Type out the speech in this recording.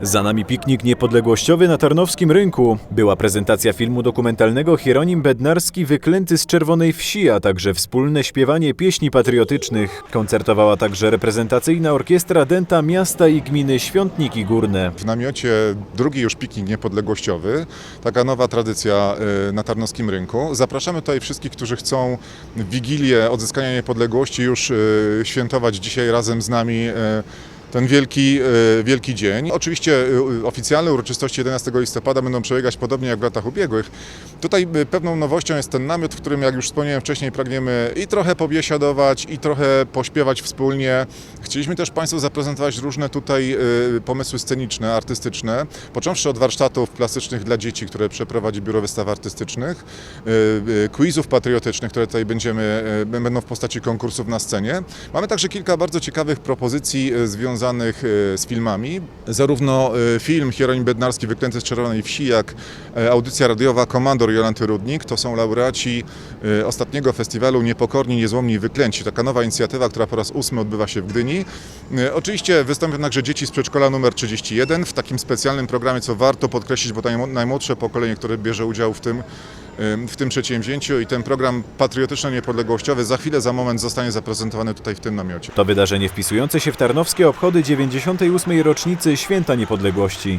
Za nami piknik niepodległościowy na Tarnowskim Rynku. Była prezentacja filmu dokumentalnego Hieronim Bednarski Wyklęty z Czerwonej Wsi, a także wspólne śpiewanie pieśni patriotycznych. Koncertowała także reprezentacyjna orkiestra Denta Miasta i Gminy Świątniki Górne. W namiocie drugi już piknik niepodległościowy, taka nowa tradycja y, na Tarnowskim Rynku. Zapraszamy tutaj wszystkich, którzy chcą Wigilię odzyskania niepodległości już y, świętować dzisiaj razem z nami y, ten wielki, y, wielki dzień. Oczywiście y, oficjalne uroczystości 11 listopada będą przebiegać podobnie jak w latach ubiegłych. Tutaj y, pewną nowością jest ten namiot, w którym, jak już wspomniałem wcześniej, pragniemy i trochę pobiesiadować, i trochę pośpiewać wspólnie. Chcieliśmy też Państwu zaprezentować różne tutaj pomysły sceniczne, artystyczne, począwszy od warsztatów plastycznych dla dzieci, które przeprowadzi Biuro Wystaw Artystycznych, quizów patriotycznych, które tutaj będziemy, będą w postaci konkursów na scenie. Mamy także kilka bardzo ciekawych propozycji y, związanych y, z filmami. Zarówno y, film Hieronim Bednarski Wyklęty z Czerwonej Wsi, jak y, audycja radiowa Komandor Jolanty Rudnik. To są laureaci ostatniego festiwalu Niepokorni, Niezłomni i Wyklęci. Taka nowa inicjatywa, która po raz ósmy odbywa się w Gdyni. Oczywiście wystąpią także dzieci z przedszkola numer 31 w takim specjalnym programie, co warto podkreślić, bo to najmłodsze pokolenie, które bierze udział w tym, w tym przedsięwzięciu i ten program patriotyczno-niepodległościowy za chwilę, za moment zostanie zaprezentowany tutaj w tym namiocie. To wydarzenie wpisujące się w tarnowskie obchody 98. rocznicy Święta Niepodległości.